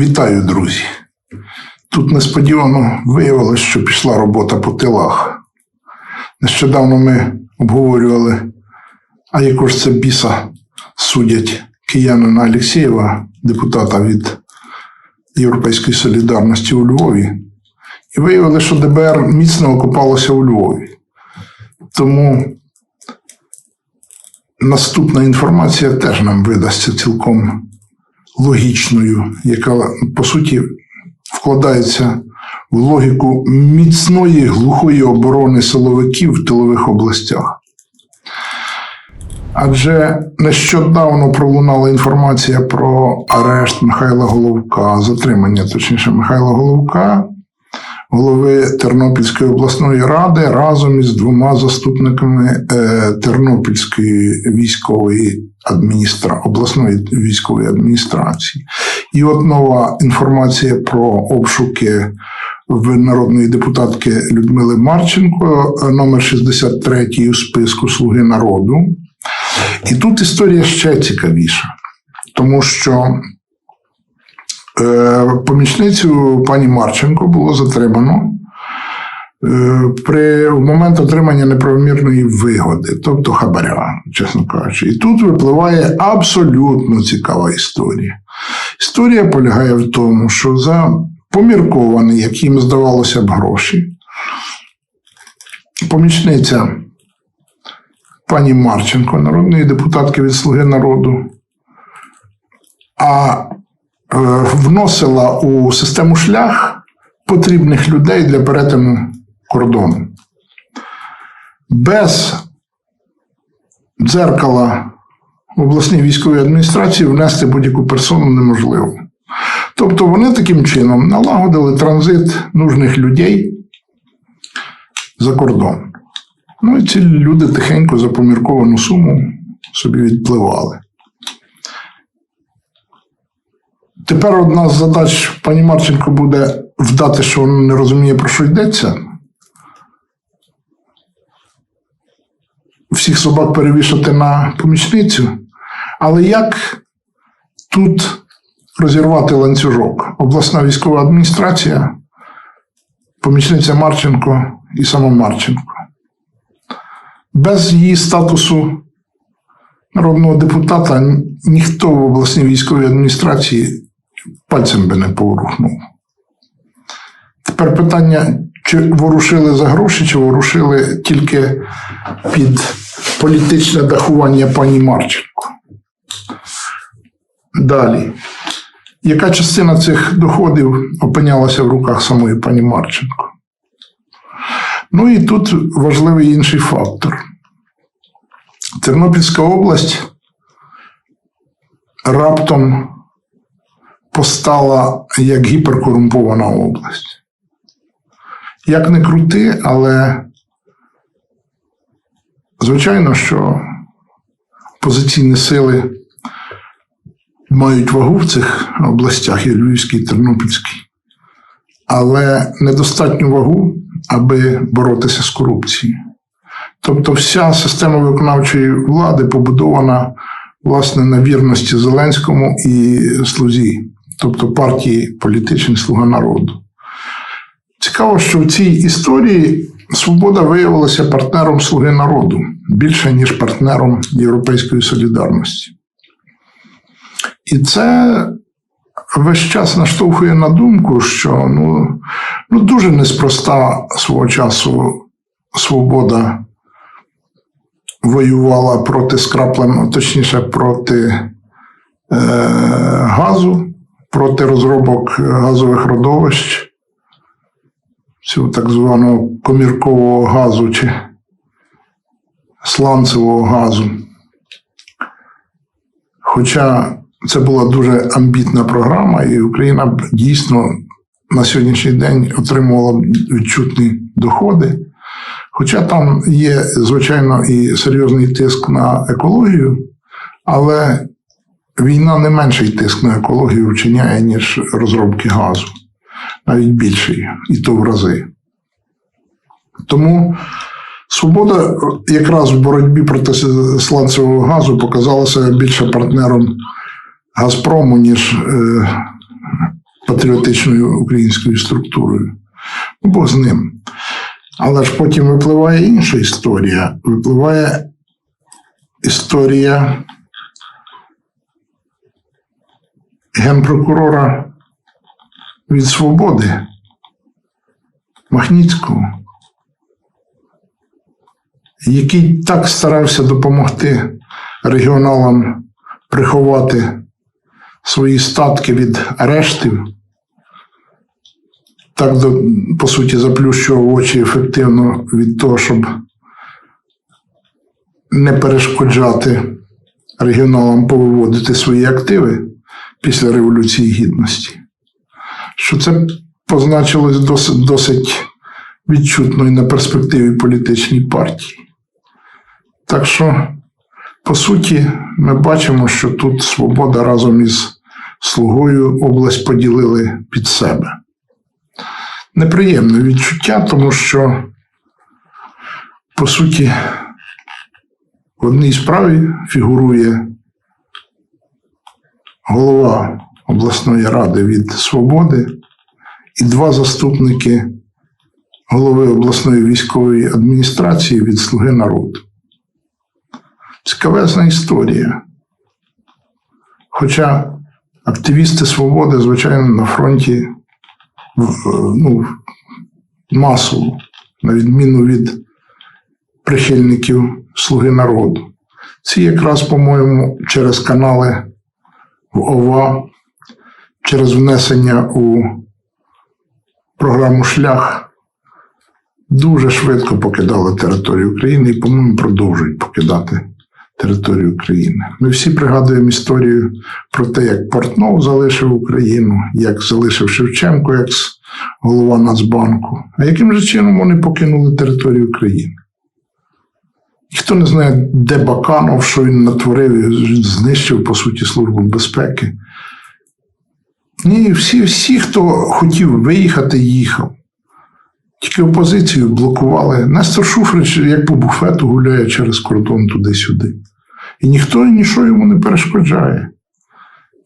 Вітаю, друзі. Тут несподівано виявилось, що пішла робота по тилах. Нещодавно ми обговорювали, а яку ж це біса судять киянина Алєксєєва, депутата від Європейської солідарності у Львові. І виявили, що ДБР міцно окупалося у Львові. Тому наступна інформація теж нам видасться цілком логічною, яка по суті вкладається в логіку міцної глухої оборони силовиків в тилових областях. Адже нещодавно пролунала інформація про арешт Михайла Головка, затримання, точніше, Михайла Головка, голови Тернопільської обласної ради разом із двома заступниками е, Тернопільської військової адміністра... обласної військової адміністрації. І от нова інформація про обшуки в народної депутатки Людмили Марченко, е, номер 63 у списку Слуги народу. І тут історія ще цікавіша, тому що помічницю пані Марченко було затримано е, при в момент отримання неправомірної вигоди, тобто хабаря, чесно кажучи. І тут випливає абсолютно цікава історія. Історія полягає в тому, що за помірковані, як їм здавалося б, гроші, помічниця пані Марченко, народної депутатки від Слуги народу, а е, вносила у систему шлях потрібних людей для перетину кордону. Без дзеркала в обласній військовій адміністрації внести будь-яку персону неможливо. Тобто вони таким чином налагодили транзит нужних людей за кордон. Ну і ці люди тихенько за помірковану суму собі відпливали. Тепер одна з задач пані Марченко буде вдати, що вона не розуміє, про що йдеться. Всіх собак перевішати на помічницю. Але як тут розірвати ланцюжок? Обласна військова адміністрація, помічниця Марченко і сама Марченко. Без її статусу народного депутата ніхто в обласній військовій адміністрації пальцем би не поворухнув. Тепер питання, чи ворушили за гроші, чи ворушили тільки під політичне дахування пані Марченко. Далі. Яка частина цих доходів опинялася в руках самої пані Марченко? Ну і тут важливий інший фактор. Тернопільська область раптом постала як гіперкорумпована область. Як не крути, але звичайно, що позиційні сили мають вагу в цих областях, і Львівській, і Тернопільській, але недостатню вагу, аби боротися з корупцією. Тобто, вся система виконавчої влади побудована власне на вірності Зеленському і Слузі, тобто партії політичних слуга народу. Цікаво, що в цій історії свобода виявилася партнером Слуги народу більше, ніж партнером Європейської солідарності. І це весь час наштовхує на думку, що ну, ну дуже неспроста свого часу свобода воювала проти скраплем, точніше, проти е, газу, проти розробок газових родовищ, цього так званого коміркового газу чи сланцевого газу. Хоча це була дуже амбітна програма, і Україна б дійсно на сьогоднішній день отримувала відчутні доходи. Хоча там є, звичайно, і серйозний тиск на екологію, але війна не менший тиск на екологію вчиняє, ніж розробки газу, навіть більший, і то в рази. Тому свобода якраз в боротьбі проти сланцевого газу показала себе більше партнером Газпрому, ніж е, патріотичною українською структурою. Ну, Бог з ним. Але ж потім випливає інша історія. Випливає історія генпрокурора від свободи Махніцького, який так старався допомогти регіоналам приховати свої статки від арештів, так, по суті, заплющував очі ефективно від того, щоб не перешкоджати регіоналам повиводити свої активи після Революції Гідності, що це позначилось досить, досить відчутно і на перспективі політичній партії. Так що, по суті, ми бачимо, що тут свобода разом із слугою область поділили під себе. Неприємне відчуття, тому що, по суті, в одній справі фігурує голова обласної ради від свободи і два заступники голови обласної військової адміністрації від Слуги народу. Цікавезна історія. Хоча активісти свободи, звичайно, на фронті ну, масово, на відміну від прихильників Слуги народу. Ці якраз, по-моєму, через канали в ОВА, через внесення у програму Шлях дуже швидко покидали територію України і, по-моєму, продовжують покидати територію України. Ми всі пригадуємо історію про те, як Портнов залишив Україну, як залишив Шевченко як голова Нацбанку. А яким же чином вони покинули територію України? Ніхто не знає, де Баканов, що він натворив, і знищив, по суті, Службу безпеки. Ні, всі, всі, хто хотів виїхати, їхав. Тільки опозицію блокували. Нестор Шуфрич, як по буфету, гуляє через кордон туди-сюди. І ніхто нічого йому не перешкоджає.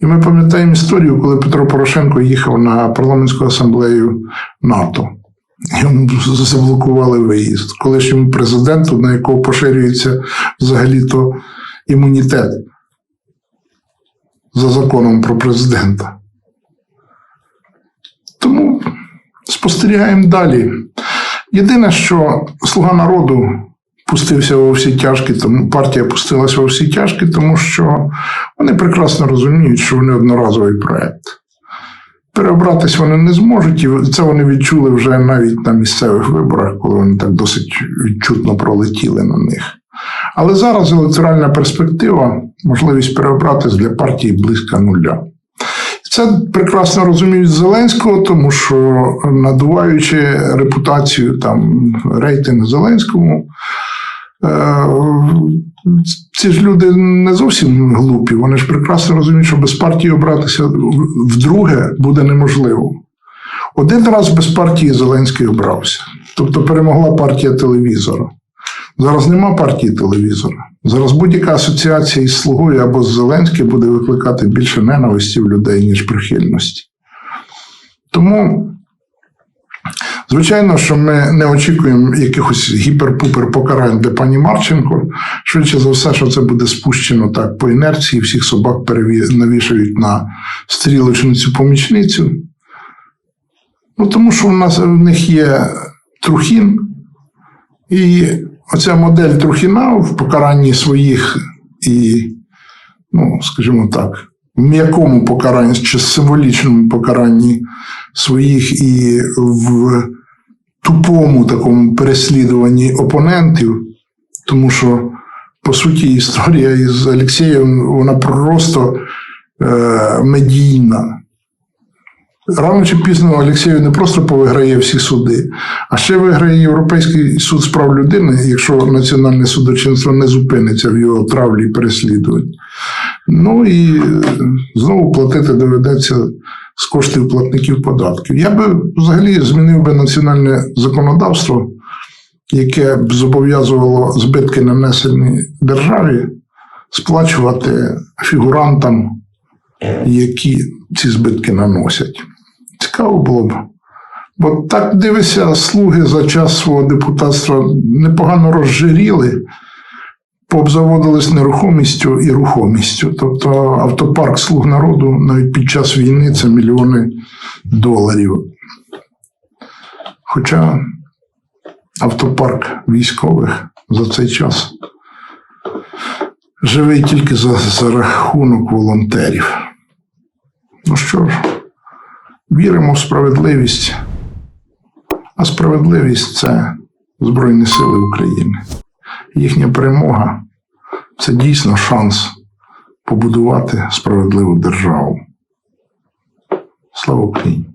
І ми пам'ятаємо історію, коли Петро Порошенко їхав на парламентську асамблею НАТО. Йому заблокували виїзд. Колишньому президенту, на якого поширюється взагалі-то імунітет за законом про президента. Тому спостерігаємо далі. Єдине, що слуга народу пустився во всі тяжкі, тому партія пустилася во всі тяжкі, тому що вони прекрасно розуміють, що вони одноразовий проект. Переобратись вони не зможуть, і це вони відчули вже навіть на місцевих виборах, коли вони так досить відчутно пролетіли на них. Але зараз електоральна перспектива, можливість переобратись для партії близька нуля. Це прекрасно розуміють Зеленського, тому що надуваючи репутацію там рейтинг Зеленському, ці ж люди не зовсім глупі. Вони ж прекрасно розуміють, що без партії обратися вдруге буде неможливо. Один раз без партії Зеленський обрався. Тобто перемогла партія телевізора. Зараз нема партії телевізора. Зараз будь-яка асоціація із слугою або з Зеленським буде викликати більше ненависті в людей, ніж прихильності. Тому, звичайно, що ми не очікуємо якихось гіпер-пупер покарань для пані Марченко. Швидше за все, що це буде спущено так по інерції, всіх собак переві- навішають на стрілочну цю помічницю. Ну, тому що в нас в них є Трухін, і оця модель Трухіна в покаранні своїх і, ну, скажімо так, м'якому покаранні чи символічному покаранні своїх і в тупому такому переслідуванні опонентів, тому що, по суті, історія із Олексієм, вона просто е, медійна. Рано чи пізно Олексію не просто повиграє всі суди, а ще виграє Європейський суд з прав людини, якщо національне судочинство не зупиниться в його травлі і переслідуванні. Ну і е, знову платити доведеться з коштів платників податків. Я би взагалі змінив би національне законодавство, яке б зобов'язувало збитки, нанесені державі, сплачувати фігурантам, які ці збитки наносять. Цікаво було б. Бо так дивися, слуги за час свого депутатства непогано розжиріли, пообзаводились нерухомістю і рухомістю. Тобто автопарк слуг народу навіть під час війни це мільйони доларів. Хоча автопарк військових за цей час живий тільки за, за рахунок волонтерів. Ну що ж, віримо в справедливість, а справедливість це Збройні Сили України. Їхня перемога це дійсно шанс побудувати справедливу державу. Слава Україні!